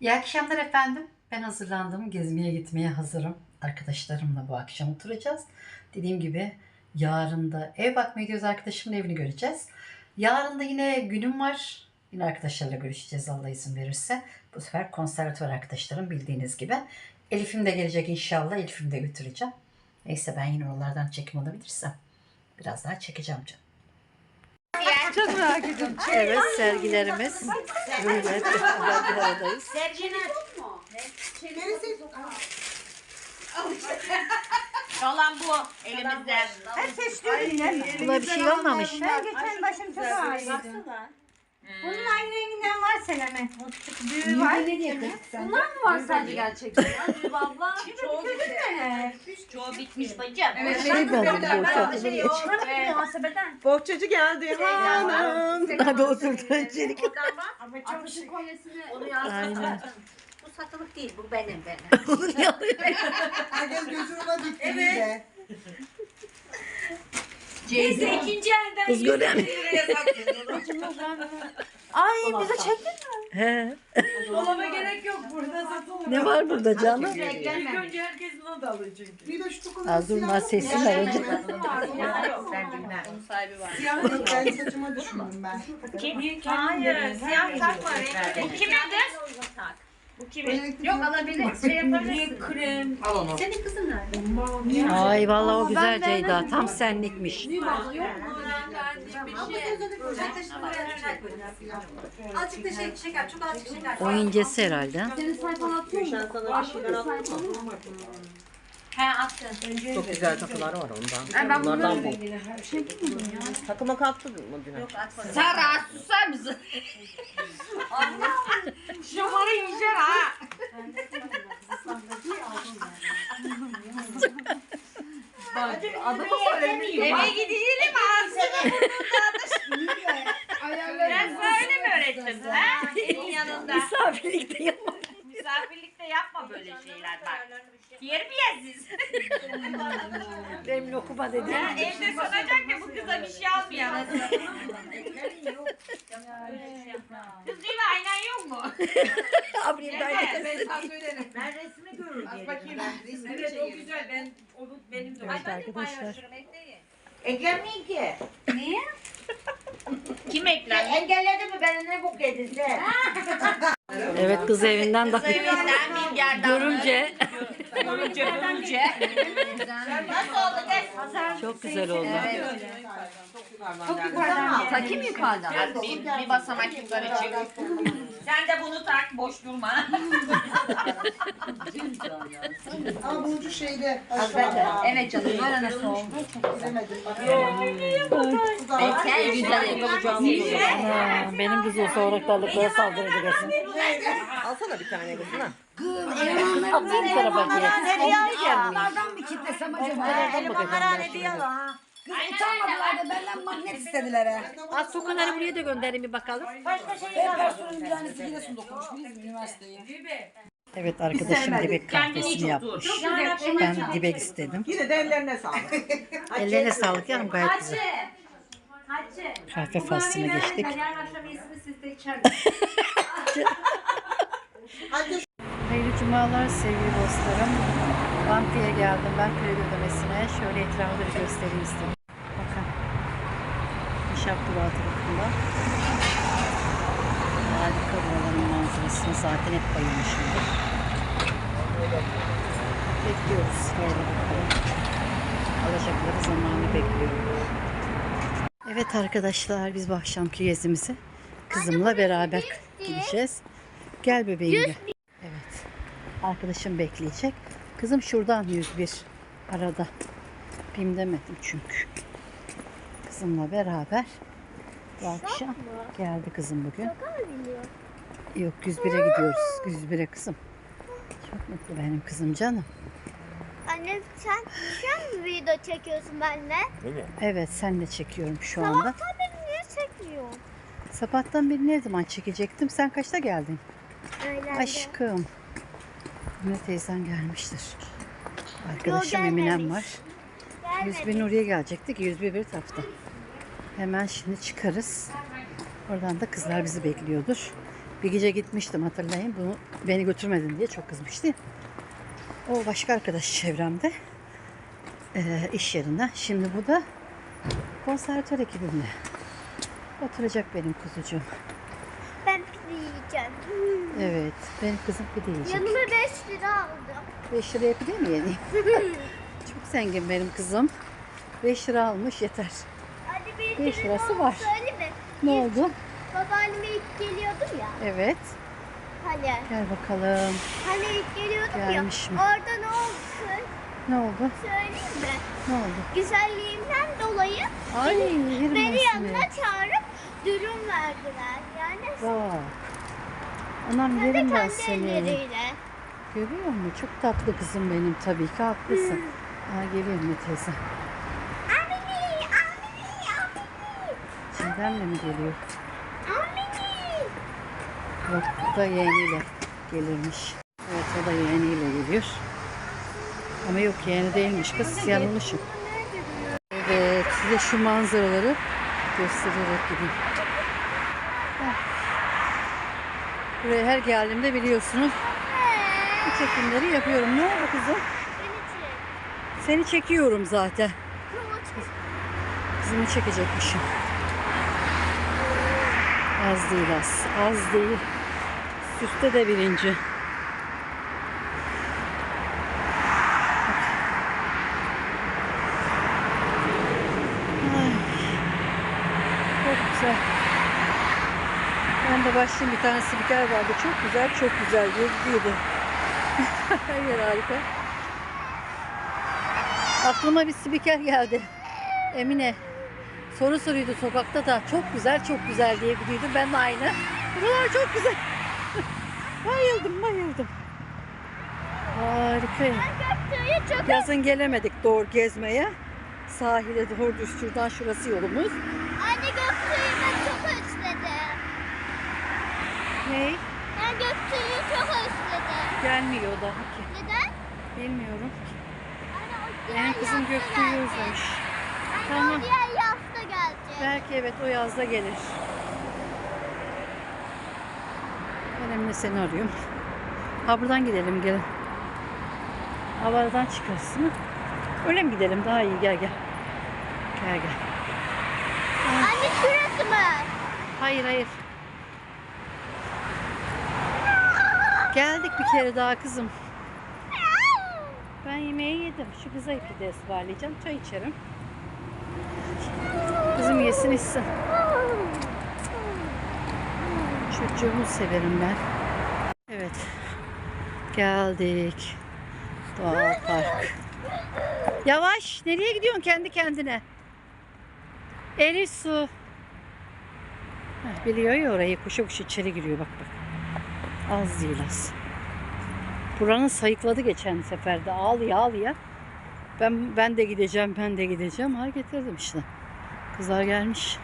İyi akşamlar efendim. Ben hazırlandım. Gezmeye gitmeye hazırım. Arkadaşlarımla bu akşam oturacağız. Dediğim gibi yarın da ev bakmaya gidiyoruz. Arkadaşımın evini göreceğiz. Yarın da yine günüm var. Yine arkadaşlarla görüşeceğiz Allah izin verirse. Bu sefer konservatuvar arkadaşlarım bildiğiniz gibi. Elif'im de gelecek inşallah. Elif'imi de götüreceğim. Neyse ben yine oralardan çekim alabilirsem biraz daha çekeceğim canım. Çok merak ediyorum. Evet sergilerimiz. Böyle bir aradayız. Olan bu elimizde. Her seçtiğim yine. Buna bir şey olmamış. Ben geçen başım çok ağrıyordu. Bunun aynı renginden var Seleme. O küçük büyüğü var. Bunlar mı var sadece gerçekten? Büyük abla. Çoğu ne? Çoğu bitmiş bacım. Evet, Şey Ben çok? şey yok. Muhasebeden. Bohçacı geldi hanım. Hadi oturdu öncelik. Ama çok şık. Aynen. Bu satılık değil bu benim benim. Herkes gözünü ona dikti evet. Neyse ikinci elden Kız göremiyor. Ay bize çektin He. Dolaba gerek yok burada satılır. Ne var burada canım? İlk önce herkesin o da alır çünkü. Bir de şu tokalı Az durma sesini önce. Ben bilmem. Onun sahibi var. Siyah yok ben saçıma düşündüm ben. Kim? Hayır. Siyah takma. Bu kimin kız? Bu kimin? Yok alabilir. Şey yapabilirsin. krem? Al onu. Senin kızın nerede? Ay vallahi o güzel Ceyda. Tam senlikmiş. Azıcık da şey, şeker, çok azıcık şeker. O incesi herhalde. Senin sayfana atıyor mu? sana bir şeyler He attın. Çok güzel takılar var ondan. Ben Bunlardan bu. Takıma kalktı mı dün? Sara susar mısın? Şamarı yiyeceksin ha. Adımı söylemeyeyim. Eve gidelim ağzını Ben böyle mi öğrettim? Ha? Senin yanında. Misafirlikte yapma. Misafirlikte yapma böyle şeyler bak. Terbiyesiz. Benim okuma dedi. Ya evde sanacak ki bu kıza bir şey almayalım. Kız gibi aynen yok mu? Abim Evet. Ben resmi görürüm. Az bakayım. Evet o güzel. Ben onu benim de. Evet arkadaşlar. Eklemeyin ki. Kim ekler? Engelledi mi beni ne bok yedin sen? Evet kız evinden bak. Evinden bir yerden. Görünce Görünce görünce. Nasıl oldu kız? çok güzel oldu. Takayım yukarıdan. Bir, bir basamak yukarı çık. Sen de bunu tak boş durma. Ama Burcu şeyde. evet canım böyle nasıl oldu? Bilemedim. Bekle güzel yapacağım. Ha, benim kız olsa oraklarlıklara kesin. Alsana bir tane kızına. Attığım tarafa gir. Onlardan bir kitlesem acaba? Nereden bakacağım ben şimdi? Utanmadılar da benden magnet istediler ha. Az sokanları buraya da gönderin bir bakalım. Ben personelin bir tanesi Giresun'da okumuş. Biliyor musun üniversiteyi? Evet arkadaşım dibek kahvesini yapmış. Ben dibek istedim. Yine de ellerine sağlık. Ellerine sağlık yanım gayet güzel. Hacı. Kahve faslına geçtik. Yarın Hayırlı cumalar sevgili dostlarım. Bankaya geldim ben kredi ödemesine. Şöyle bir göstereyim istedim. Bakın. Nişap Durağı tarafında. Harika buraların manzarasını zaten hep bayılmışımdır. Bekliyoruz. Şöyle bakalım. Alacakları zamanı bekliyorum. Evet arkadaşlar biz bu akşamki gezimizi kızımla beraber gideceğiz. Gel bebeğim gel. Evet. Arkadaşım bekleyecek. Kızım şuradan 101 arada. Bim demedim çünkü. Kızımla beraber bu akşam geldi kızım bugün. Yok 101'e gidiyoruz. 101'e kızım. Çok mutlu benim kızım canım. Anne sen şu an mı video çekiyorsun benimle? Evet senle çekiyorum şu anda. Sabahtan beri niye çekiyorsun? Sabahtan beri ne zaman çekecektim? Sen kaçta geldin? Öyle Aşkım. Emine teyzen gelmiştir. Arkadaşım Eminem var. Gelmedi. 101 Nuriye gelecektik. 101 bir tarafta. Hemen şimdi çıkarız. Oradan da kızlar bizi bekliyordur. Bir gece gitmiştim hatırlayın. Bunu beni götürmedin diye çok kızmıştı. O başka arkadaş çevremde. Ee, iş yerinden. Şimdi bu da konservatör ekibimle. Oturacak benim kuzucuğum. Ben pide yiyeceğim. Evet. Benim kızım pide yiyecek. Yanıma 5 lira aldım. 5 liraya pide mi yeneyim? Çok zengin benim kızım. 5 lira almış yeter. Hadi bir Beş kere lirası ne oldu var. Söyle mi? Ne oldu? Babaanneme ilk geliyordum ya. Evet. Hani, Gel bakalım. hani ilk geliyordum Gelmiş ya. mi? Orada ne oldu? Ne oldu? Söyleyeyim mi? Ne oldu? Güzelliğimden dolayı Ay beni seni. yanına çağırıp dürüm verdiler. Yani Vay. Anam hem de yerim ben kendi seni. elleriyle. Görüyor musun? Çok tatlı kızım benim tabii ki haklısın. Aa, geliyor mu teyze? Amini, amini, amini, Çiğdem'le mi geliyor? amini. Yok bu da yeğeniyle gelirmiş. Evet o da yeğeniyle geliyor. Ama yok yeğeni değilmiş kız yanılmışım. Evet size şu manzaraları göstererek gideyim. Buraya her geldiğimde biliyorsunuz çekimleri yapıyorum. Ne oldu kızım? Seni çekiyorum zaten. Kızımı çekecekmişim. Az değil az. Az değil. Süste de birinci. Ay. Çok güzel. Ben de başlayayım bir tane spiker vardı. Çok güzel, çok güzel diye gidiyordu. Hayır harika. Aklıma bir spiker geldi. Emine. Soru soruyordu sokakta da çok güzel çok güzel diye gidiyordu. Ben de aynı. Buralar çok güzel. bayıldım bayıldım. Harika. Yazın gelemedik doğru gezmeye. Sahile doğru düş. Şuradan şurası yolumuz. Anne Göktürk'ü ben çok özledim. Ney? Ben Göktürk'ü çok özledim. Gelmiyor daha ki. Neden? Bilmiyorum. Benim kızım gelecek. özlemiş. Tamam. diğer yazda gelecek. Belki evet o yazda gelir. Emine seni arıyorum. Ha buradan gidelim gelin. Havadan çıkarsın. Öyle mi gidelim? Daha iyi gel gel. Gel gel. Anne şurası mı? Hayır hayır. Geldik bir kere daha kızım. Ben yemeği yedim. Şu kıza pide ısmarlayacağım. Çay içerim. Kızım yesin içsin. Çocuğumu severim ben. Evet. Geldik. Doğal park. Yavaş. Nereye gidiyorsun kendi kendine? Elif su. Heh, biliyor ya orayı. Koşa koşa içeri giriyor bak bak. Az değil az. Buranın sayıkladı geçen seferde. Ağlıyor ağlıyor. Ben, ben de gideceğim ben de gideceğim. Ha getirdim işte. Kızlar gelmiş.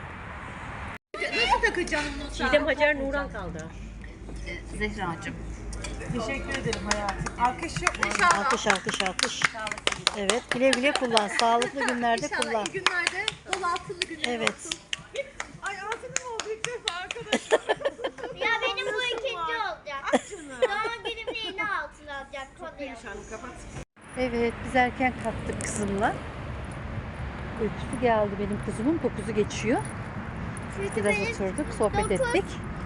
Çiğdem Hacer Nuran kaldı. Zehra'cığım. Teşekkür ederim hayatım. Alkış yok inşallah. Alkış alkış alkış. Evet güle güle kullan. Sağlıklı günlerde kullan. günlerde bol altılı günler Evet. Ay altınım oldu ilk defa arkadaşlar. Ya benim bu ikinci olacak. Doğum günümde yine altın alacak. Konuyu. Evet biz erken kalktık kızımla. Uykusu geldi benim kızımın. Dokuzu geçiyor. Çünkü Biraz benim, oturduk sohbet dokuz. ettik.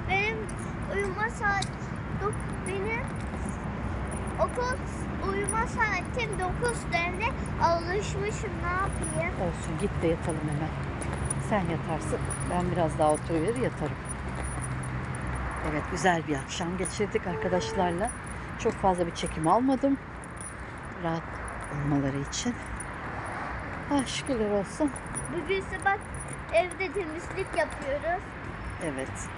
benim uyuma saat dok, benim okul uyuma saatim 9 derine alışmışım ne yapayım? Olsun git de yatalım hemen. Sen yatarsın. Ben biraz daha oturuver yatarım. Evet güzel bir akşam geçirdik arkadaşlarla. Çok fazla bir çekim almadım. Rahat olmaları için. Ah şükürler olsun. Bugün sabah evde temizlik yapıyoruz. Evet.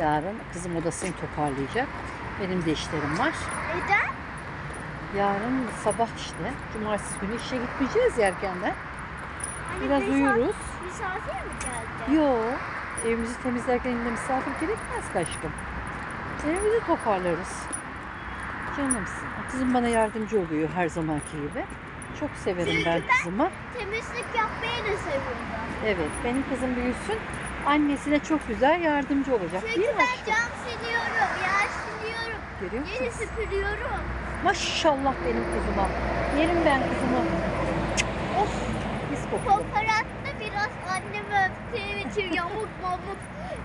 Yarın kızım odasını toparlayacak. Benim de işlerim var. Neden? Yarın sabah işte. Cumartesi günü işe gitmeyeceğiz erkenden. Hani Biraz misafir- uyuruz. Misafir mi geldi? Yo, evimizi temizlerken yine misafir gerekmez aşkım. Evimizi toparlarız. Canımsın. Kızım bana yardımcı oluyor her zamanki gibi. Çok severim ben kızımı. Temizlik yapmayı da seviyorum. Evet, benim kızım büyüsün. Annesine çok güzel yardımcı olacak değil Çünkü mi ben cam siliyorum, yer siliyorum, Görüyor yeri musunuz? süpürüyorum. Maşallah benim kızıma. Yerim ben kızımı. Of pis kokuyor. Fotoğrafta biraz annemi öptüğüm için yamuk mamuk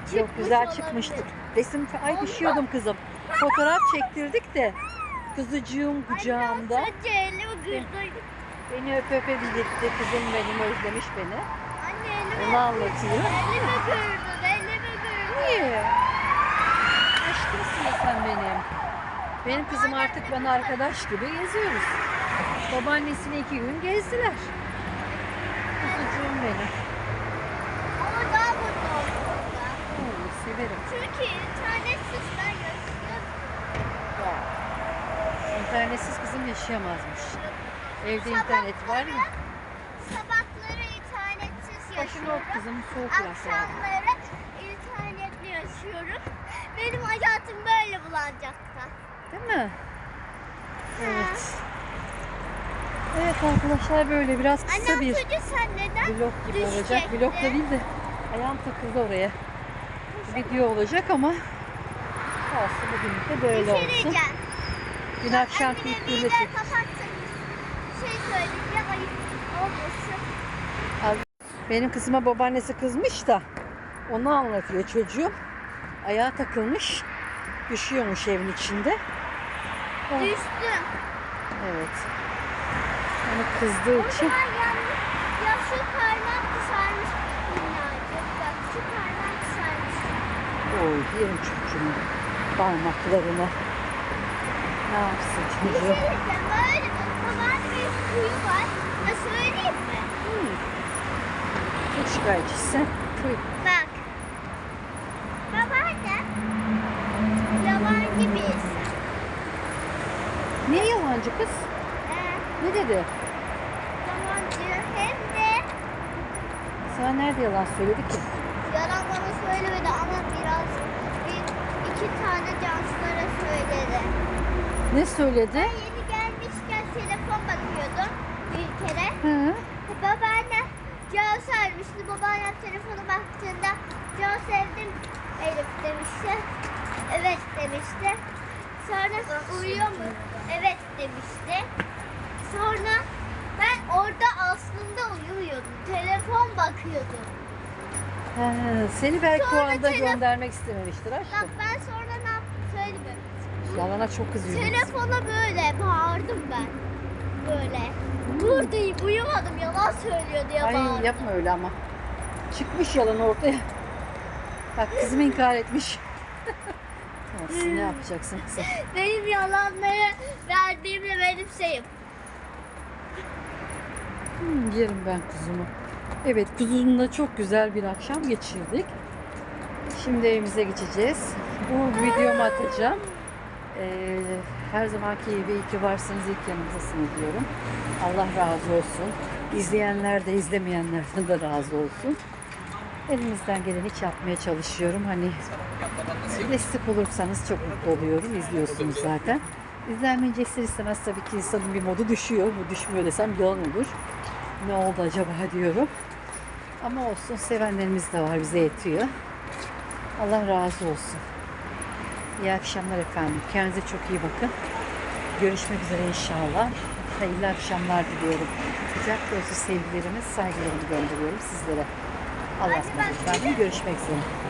çıkmış Çok güzel olabilir. çıkmıştık. Resim ay düşüyordum kızım. Fotoğraf çektirdik de kızıcığım kucağımda. Elimi. Beni öp öpe bildirtti. Kızım benim özlemiş beni. Anne elimi Onu anlatıyor. Elimi kırdın, elimi kırdın. Niye? Aşkımsın sen benim. Benim kızım artık bana arkadaş gibi geziyoruz. Babaannesini iki gün gezdiler. Kızıcığım benim. Ama daha mutlu oldum. Oo, severim. Çünkü internetsiz ben yaşıyorum. Ya. İnternetsiz kızım yaşayamazmış. Evde internet var ya. Sabahları internetsiz Başını yaşıyorum. ört kızım soğuk biraz yani. Akşamları internetli yaşıyorum. Benim hayatım böyle bulanacakta. Değil mi? Evet. Evet arkadaşlar böyle biraz kısa Annem bir çocuğu sen neden? vlog gibi olacak. düşecekti? Vlog da değil de ayağım takıldı oraya. Video olacak ama olsun bugün de böyle Bir şey olsun. diyeceğim. Dün akşam Emine ilk. Şey ayıp olmasın. Benim kızıma babaannesi kızmış da onu anlatıyor çocuğum. Ayağa takılmış. Düşüyormuş evin içinde. Oh, Düştüm. evet. Onu kızdığı O için yanlış. Ya şu parmak kısarmış. Bak şu parmak kısarmış. Oy yerim çocuğumun parmaklarını. Ne yapsın Bir şey. Böyle baban bir kuyu var. Mi? Hmm. Çok şikayetçisin. Tuy. Bak. Babaanne yabancı birisi. Niye yalancı kız? Ee, Ne dedi? yalancı hem de Sana nerede yalan söyledi ki? yalan bana söylemedi ama biraz bir iki tane söyledi. Ne söyledi? Ben yeni gelmişken telefon bakıyordum bir kere. Hı. Babaanne Can sermişti. Babaannem telefona baktığında Can sevdim Elif demişti. Evet demişti. Sonra uyuyor mu? Evet demişti. Sonra ben orada aslında uyumuyordum. Telefon bakıyordum. Ha, seni belki o Sonra anda tele- göndermek istememiştir Bak aşkım. ben sonra ne yaptım söyleyeyim. mi? Yalana çok kızıyor. Telefona böyle bağırdım ben. Böyle. Deyip uyumadım yalan söylüyor diye Ay bağırdım. yapma öyle ama. Çıkmış yalan ortaya. Bak kızım inkar etmiş. Olsun ne yapacaksın kızım? Benim yalanları verdiğimle benim şeyim. Hmm, yerim ben kuzumu. Evet kuzumla çok güzel bir akşam geçirdik. Şimdi evimize geçeceğiz. Bu videomu atacağım. Ee, her zamanki gibi iyi ki varsınız, ilk yanımızdasınız diyorum. Allah razı olsun. İzleyenler de izlemeyenlerden de razı olsun. Elimizden geleni hiç yapmaya çalışıyorum. Hani destek olursanız çok mutlu oluyorum. İzliyorsunuz zaten. İzlenmeyince ister istemez tabii ki insanın bir modu düşüyor. Bu düşmüyor desem yalan olur. Ne oldu acaba diyorum. Ama olsun sevenlerimiz de var. Bize yetiyor. Allah razı olsun. İyi akşamlar efendim. Kendinize çok iyi bakın. Görüşmek üzere inşallah. Hayırlı akşamlar diliyorum. Kucak dolusu sevgilerimi, saygılarımı gönderiyorum sizlere. Allah'a ısmarladık efendim. Görüşmek üzere.